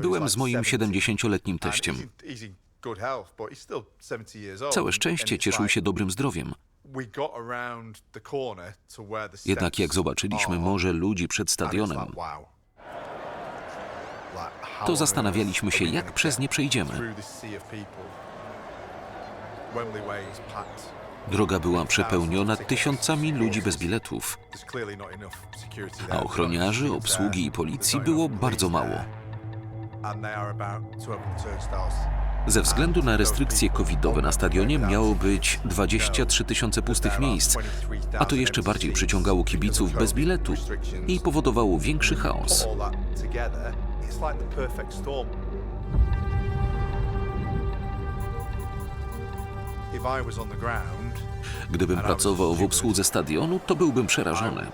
Byłem z moim 70-letnim teściem. Całe szczęście cieszył się dobrym zdrowiem. Jednak jak zobaczyliśmy morze ludzi przed stadionem, to zastanawialiśmy się, jak przez nie przejdziemy. Droga była przepełniona tysiącami ludzi bez biletów, a ochroniarzy, obsługi i policji było bardzo mało. Ze względu na restrykcje covidowe na stadionie miało być 23 tysiące pustych miejsc, a to jeszcze bardziej przyciągało kibiców bez biletu i powodowało większy chaos. Gdybym pracował w obsłudze stadionu, to byłbym przerażony.